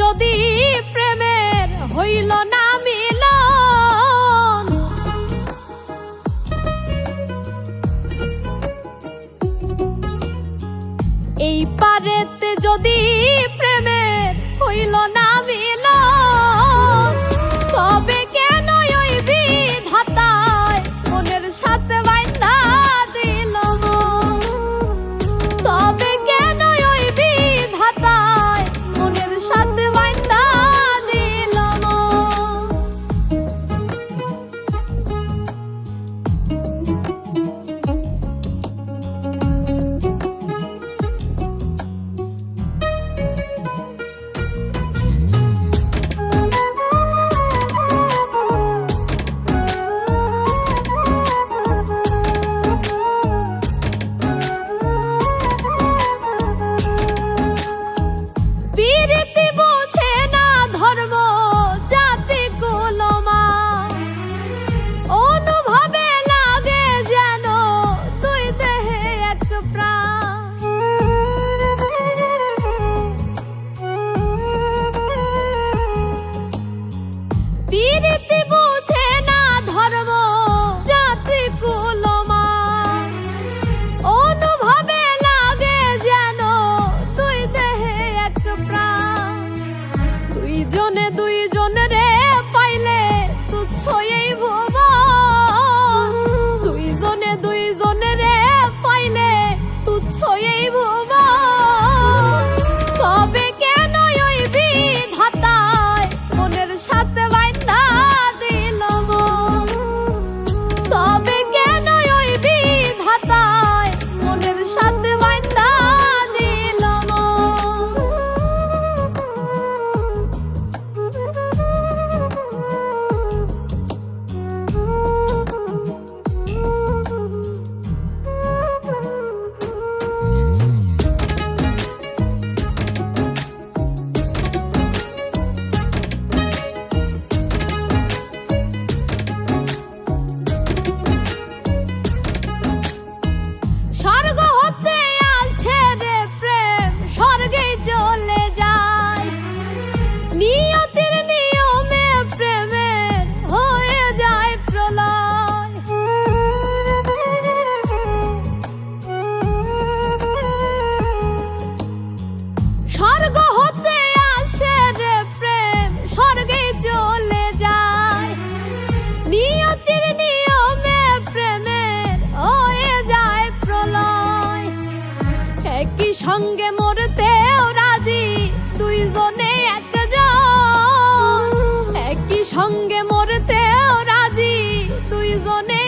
যদি প্রেমের হইল না পারেতে যদি প্রেমের হইল না Beat একই সঙ্গে মরতেও রাজি। দুইজনে একজন। একই সঙ্গে মরতেও রাজি। দুইজনে